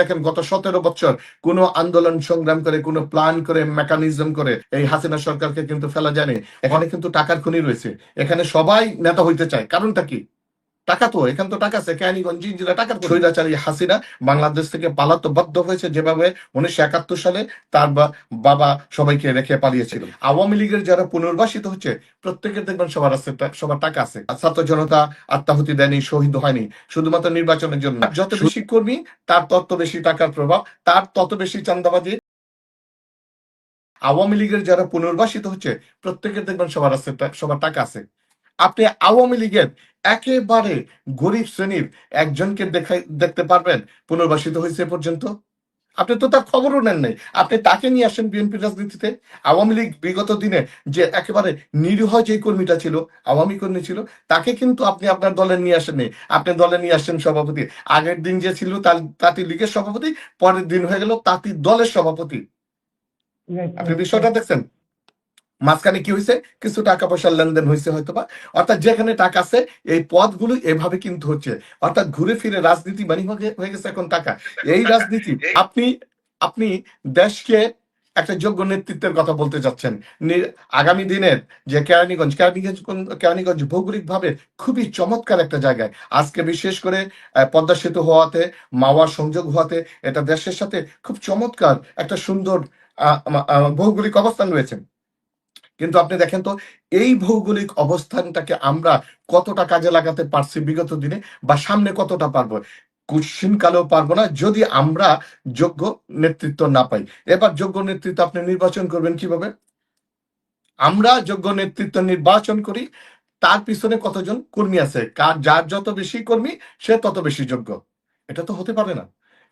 দেখেন, গত সতেরো বছর কোন আন্দোলন সংগ্রাম করে, কোন প্ল্যান করে মেকানিজম করে এই হাসিনা সরকারকে কিন্তু ফেলা জানে এখানে কিন্তু টাকার খনি রয়েছে। এখানে সবাই নেতা হইতে চায়। কারণটা কি? টাকা তো এখানে তো টাকা আছে কেয়ানীগঞ্জ জিঞ্জিরা টাকার খনি। স্বৈরাচারী হাসিনা বাংলাদেশ থেকে পালাতে বাধ্য হয়েছে যেভাবে উনিশশো একাত্তর সালে তার বাবা সবাইকে রেখে পালিয়েছিল। আওয়ামী লীগের যারা পুনর্বাসিত হচ্ছে প্রত্যেকের দেখবেন সবার আছে সবার টাকা আছে। ছাত্র জনতা আত্মাহুতি দেয়নি শহীদ হয়নি শুধুমাত্র নির্বাচনের জন্য। যত বেশি কর্মী তার তত বেশি টাকার প্রভাব তার তত বেশি চান্দাবাজি আওয়ামী লীগের যারা পুনর্বাসিত হচ্ছে প্রত্যেকের দেখবেন সবার আছে সবার টাকা আছে। আপনি আওয়ামী লীগের একেবারে গরিব শ্রেণির একজনকে দেখতে পারবেন পুনর্বাসিত হয়েছে পর্যন্ত। আপনি তো তার খবরও নেন নাই। আপনি তাকে নিয়ে আসেন বিএনপি রাজনীতিতে। আওয়ামী লীগ বিগত দিনে যে একেবারে নিরীহ যে কর্মীটা ছিল আওয়ামী কর্মী ছিল তাকে কিন্তু আপনি আপনার দলে নিয়ে আসেননি। আপনি দলে নিয়ে আসছেন সভাপতি। আগের দিন যে ছিল তার তাঁতি লীগের সভাপতি পরের দিন হয়ে গেল তাঁতি দলের সভাপতি। আপনি বিষয়টা দেখছেন? মাঝখানে কি হয়েছে কিছু টাকা পয়সার লেনদেন হয়েছে হয়তো বা অর্থাৎ যেখানে টাকা আছে এই পদগুলো এভাবে কিন্তু হচ্ছে। অর্থাৎ ঘুরে ফিরে রাজনীতি মানে হয়ে- গেছে এখন টাকা। এই রাজনীতি আপনি আপনি দেশকে একটা যোগ্য নেতৃত্বের কথা বলতে যাচ্ছেন। আগামী দিনের যে কেরানীগঞ্জ কেরানীগঞ্জ কেরানীগঞ্জ ভৌগোলিক ভাবে খুবই চমৎকার একটা জায়গায়। আজকে বিশেষ করে পদ্মা সেতু হওয়াতে মাওয়ার সংযোগ হওয়াতে এটা দেশের সাথে খুব চমৎকার একটা সুন্দর ভৌগোলিক অবস্থান রয়েছে। কিন্তু আপনি দেখেন তো, এই ভৌগোলিক অবস্থানটাকে আমরা কতটা কাজে লাগাতে পারছি বিগত দিনে বা সামনে কতটা পারব? কুৎসিন কালেও পারব না, যদি আমরা যোগ্য নেতৃত্ব না পাই। এবার যোগ্য নেতৃত্ব আপনি নির্বাচন করবেন কীভাবে? আমরা যোগ্য নেতৃত্ব নির্বাচন করি, তার পিছনে কতজন কর্মী আছে? কার, যার যত বেশি কর্মী, সে তত বেশি যোগ্য। এটা তো হতে পারে না।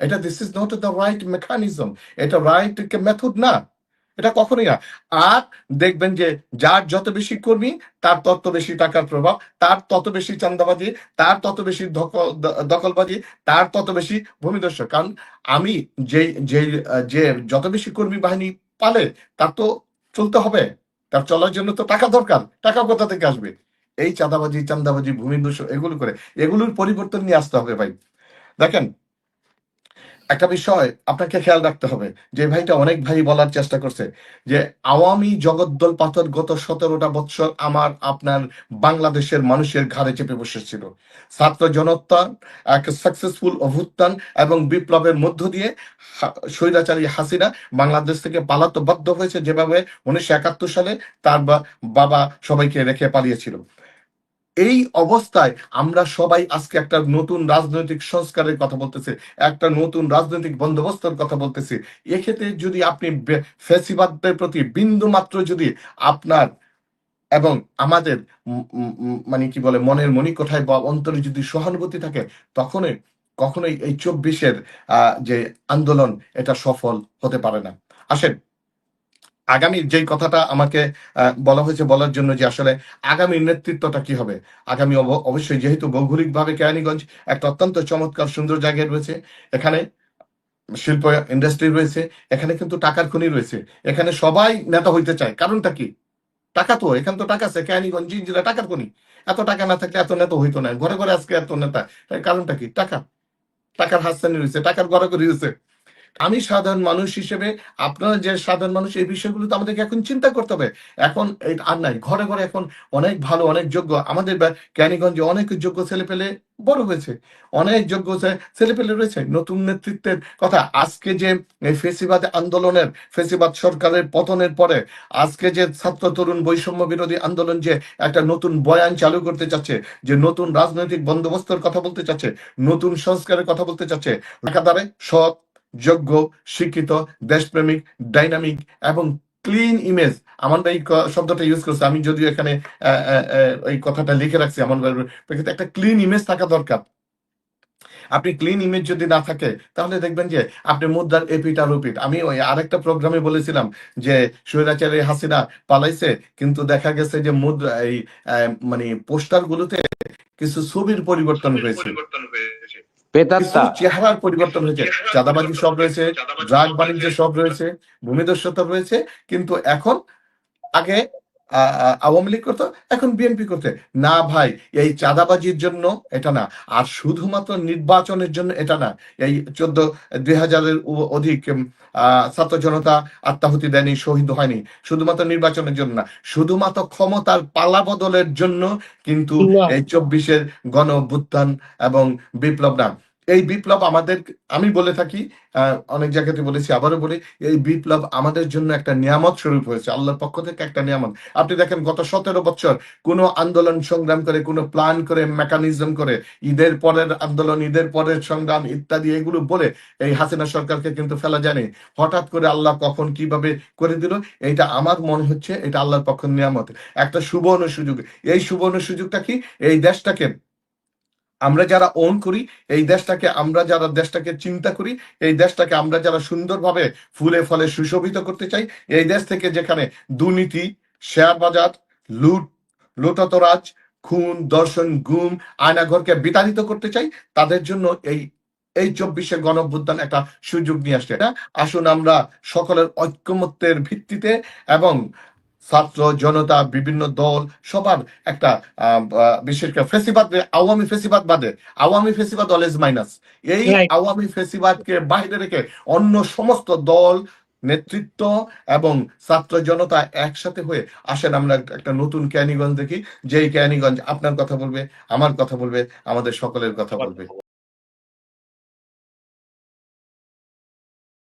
এটা this is not the right mechanism এটা রাইট মেথড না। এটা কখনোই না। আর দেখবেন যে, যার যত বেশি কর্মী, তার তত বেশি টাকার প্রভাব, তার তত বেশি চান্দাবাজি তার তত বেশি দখলবাজি, তার তত বেশি ভূমিদস্য কারণ আমি যে যে যে যত বেশি কর্মী বাহিনী পালে, তার তো চলতে হবে। তার চলার জন্য তো টাকা দরকার। টাকা কোথা থেকে আসবে? এই চাঁদাবাজি চান্দাবাজি ভূমিদস্য এগুলো করে। এগুলোর পরিবর্তন নিয়ে আসতে হবে ভাই। দেখেন একটা বিষয় আপনাকে খেয়াল রাখতে হবে, যে ভাইটা অনেক ভাই বলার চেষ্টা করছে, যে আওয়ামী জগদ্দল পাথর গত সতেরোটা বৎসর আমার, আপনার বাংলাদেশের মানুষের ঘাড়ে চেপে বসেছিল। ছাত্র জনতা, এক সাকসেসফুল অভ্যুত্থান এবং বিপ্লবের মধ্য দিয়ে স্বৈরাচারী হাসিনা বাংলাদেশ থেকে পালাতে বাধ্য হয়েছে যেভাবে উনিশশো একাত্তর সালে তার বাবা সবাইকে রেখে পালিয়েছিল। এই অবস্থায় আমরা সবাই আজকে একটা নতুন রাজনৈতিক সংস্কারের কথা বলতেছি, একটা নতুন রাজনৈতিক বন্দোবস্তের কথা বলতেছি। এক্ষেত্রে যদি আপনি ফ্যাসিবাদদের প্রতি বিন্দু মাত্র যদি আপনার এবং আমাদের মানে কি বলে, মনের মণিকোঠায় বা অন্তরে যদি সহানুভূতি থাকে, তখনই, কখনোই এই চব্বিশের যে আন্দোলন এটা সফল হতে পারে না। আসেন আগামী যেই কথাটা আমাকে বলা হয়েছে বলার জন্য যে আসলে আগামী নেতৃত্বটা কি হবে? আগামী অব- অবশ্যই যেহেতু ভৌগোলিকভাবে কেরানীগঞ্জ একটা অত্যন্ত চমৎকার সুন্দর জায়গায় রয়েছে। এখানে শিল্প ইন্ডাস্ট্রি রয়েছে, এখানে কিন্তু টাকার খনি রয়েছে। এখানে সবাই নেতা হইতে চায়। কারণটা কি? টাকা তো, এখানে তো টাকা আছে। কেরানীগঞ্জ জেলা টাকার খনি। এত টাকা না থাকলে এত নেতা হইতো না। ঘরে ঘরে আজকে এত নেতা। কারণটা কি? টাকা। টাকার হাসানি রয়েছে, টাকার ঘরে রয়েছে। আমি সাধারণ মানুষ হিসেবে, আপনারা যে সাধারণ মানুষ, এই বিষয়গুলো তো আমাদেরকে এখন চিন্তা করতে হবে। এখন আর নাই, ঘরে ঘরে এখন অনেক ভালো, অনেক যোগ্য, আমাদের কেরানীগঞ্জে অনেক যোগ্য ছেলে পেলে বড় হয়েছে, অনেক যোগ্য ছেলে পেলে রয়েছে, নতুন নেতৃত্বের কথা। আজকে যে ফেসিবাদ আন্দোলনের, ফেসিবাদ সরকারের পতনের পরে, আজকে যে ছাত্র তরুণ বৈষম্য বিরোধী আন্দোলন যে একটা নতুন বয়ান চালু করতে চাচ্ছে, যে নতুন রাজনৈতিক বন্দোবস্তের কথা বলতে চাচ্ছে, নতুন সংস্কারের কথা বলতে চাচ্ছে একাধারে সৎ যোগ্য শিক্ষিত দেশপ্রেমিক ডাইনামিক এবং ক্লিন ইমেজ আমার ক- শব্দটা ইউজ করছে। আমি যদিও এখানে এই কথাটা লিখে রাখছি আমার প্রেক্ষিতে একটা ক্লিন ইমেজ থাকা দরকার। আপনি ক্লিন ইমেজ যদি না থাকে তাহলে দেখবেন যে আপনি মুদ্রার এপিট আর ওপিট আমি ওই আরেকটা প্রোগ্রামে বলেছিলাম যে স্বৈরাচারী হাসিনা পালাইছে কিন্তু দেখা গেছে যে মুদ্রা এই মানে পোস্টার গুলোতে কিছু ছবির পরিবর্তন হয়েছে। পেতাত্তা। চেহারার পরিবর্তন হয়েছে। চাঁদাবাজি সব রয়েছে ড্রাগ বাণিজ্য সব রয়েছে ভূমিদস্যতা রয়েছে কিন্তু এখন আগে আওয়ামী লীগ করতো এখন বিএনপি করতে না ভাই এই চাঁদাবাজির জন্য এটা না। আর শুধুমাত্র নির্বাচনের জন্য এটা না। এই চোদ্দ দুই হাজারের অধিক আহ, ছাত্র জনতা আত্মাহুতি দেয়নি শহীদ হয়নি। শুধুমাত্র নির্বাচনের জন্য না। শুধুমাত্র ক্ষমতার পালা বদলের জন্য কিন্তু এই চব্বিশের গণ অভ্যুত্থান এবং বিপ্লব না। এই বিপ্লব আমাদের, আমি বলে থাকি অনেক জায়গাতে বলেছি, আবারও বলি, এই বিপ্লব আমাদের জন্য একটা নিয়ামত স্বরূপ হয়েছে, আল্লাহর পক্ষ থেকে একটা নিয়ামত। আপনি দেখেন, গত সতেরো বছর কোনো আন্দোলন সংগ্রাম করে, কোনো প্ল্যান করে মেকানিজম করে, ঈদের পরের আন্দোলন, ঈদের পরের সংগ্রাম ইত্যাদি, এগুলো বলে এই হাসিনা সরকারকে কিন্তু ফেলা জানে হঠাৎ করে আল্লাহ কখন কীভাবে করে দিল এটা আমার মনে হচ্ছে, এটা আল্লাহর পক্ষ নিয়ামত। একটা সুবর্ণ সুযোগ এই সুবর্ণ সুযোগটা কি? এই দেশটাকে আমরা যারা ওন করি, এই দেশটাকে আমরা যারা, দেশটাকে চিন্তা করি, এই দেশটাকে আমরা যারা সুন্দরভাবে ফুলে ফলে সুশোভিত করতে চাই, এই দেশ থেকে যেখানে দুর্নীতি, শেয়ার বাজার, লুট, লুটতরাজ, খুন দর্শন গুম, আয়নাঘরকে বিতাড়িত করতে চাই, তাদের জন্য এই এই চব্বিশে গণভ্যুত্থান একটা সুযোগ নিয়ে আসছে। আসুন আমরা সকলের ঐক্যমত্যের ভিত্তিতে এবং ছাত্র জনতা বিভিন্ন দল সবার একটা বিশেষ করে ফেসিবাদ আওয়ামী ফেসিবাদ বাদে আওয়ামী ফেসিবাদ অলওয়েজ মাইনাস এই. আওয়ামী ফেসিবাদকে বাইরে রেখে অন্য সমস্ত দল নেতৃত্ব এবং ছাত্র জনতা একসাথে হয়ে আসেন। আমরা একটা নতুন ক্যানিগঞ্জ দেখি। যেই ক্যানিগঞ্জ আপনার কথা বলবে আমার কথা বলবে আমাদের সকলের কথা বলবে।